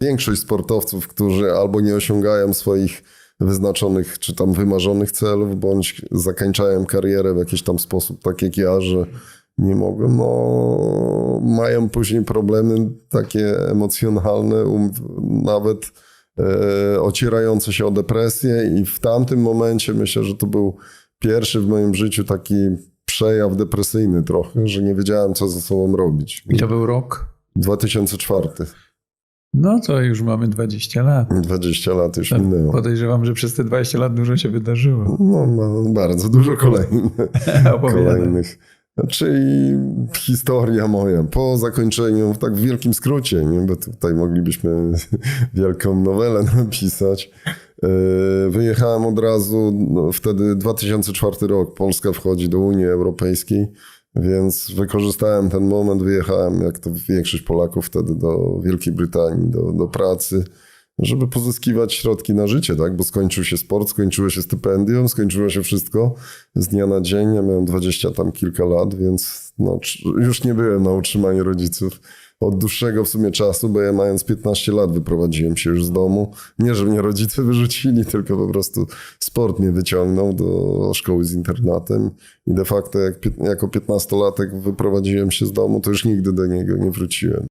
większość sportowców, którzy albo nie osiągają swoich wyznaczonych czy tam wymarzonych celów, bądź zakończają karierę w jakiś tam sposób, tak jak ja, że nie mogą, no mają później problemy takie emocjonalne, um, nawet e, ocierające się o depresję i w tamtym momencie myślę, że to był pierwszy w moim życiu taki przejaw depresyjny trochę, że nie wiedziałem, co ze sobą robić. I to był rok? 2004. No to już mamy 20 lat. 20 lat już Tak. minęło. Podejrzewam, że przez te 20 lat dużo się wydarzyło. No, no bardzo dużo kolejnych. Kolejnych. Czyli historia moja po zakończeniu, tak w wielkim skrócie, nie? bo tutaj moglibyśmy wielką nowelę napisać. Yy, Wyjechałem od razu, no, wtedy 2004 rok, Polska wchodzi do Unii Europejskiej, więc wykorzystałem ten moment, wyjechałem, jak to większość Polaków wtedy, do Wielkiej Brytanii, do, do pracy, żeby pozyskiwać środki na życie, tak? bo skończył się sport, skończyło się stypendium, skończyło się wszystko z dnia na dzień. Ja miałem 20 tam kilka lat, więc no, już nie byłem na utrzymaniu rodziców od dłuższego w sumie czasu, bo ja mając 15 lat wyprowadziłem się już z domu. Nie, że mnie rodzice wyrzucili, tylko po prostu sport mnie wyciągnął do szkoły z internatem i de facto jak, jako 15-latek wyprowadziłem się z domu, to już nigdy do niego nie wróciłem.